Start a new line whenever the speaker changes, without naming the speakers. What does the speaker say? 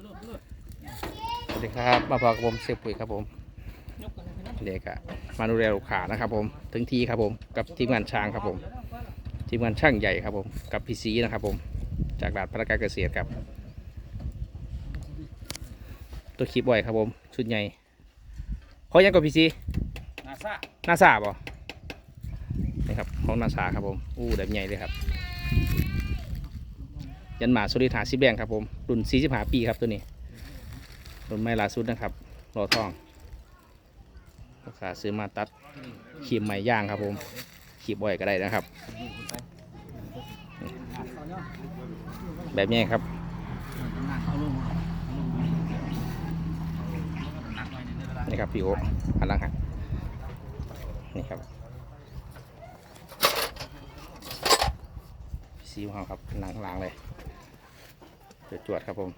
สวัสดีครับมาพบกับผมเซฟปุ๋ยครับผมเด็กอะมาดูแลลูกค้านะครับผมถึงทีครับผมกับทีมงานช้างครับผม ทีมงานช่างใหญ่ครับผมกับพี่ซีนะครับผมจากด่านพนักงานเกษตรครับ ตัวคลิปบ่อยครับผมชุดใหญ่เขายังกับพี่ซี
นาซา
นาซาบ่นี่ครับของนาซาครับผมอู้แบบใหญ่เลยครับ ยันหมาสุริธาซิแบงครับผมรุ่น45ปีครับตัวนี้รุ่นไม่ล่าสุดนะครับรอทองราคาซื้อมาตัดขีมใหม่ย่างครับผมขีบบ่อยก็ได้นะครับ แบบนี้ครับนี่ครับพี่โอหันลังฮะนี่ครับซีของเขาครับหลังหลังเลย จวดครับผม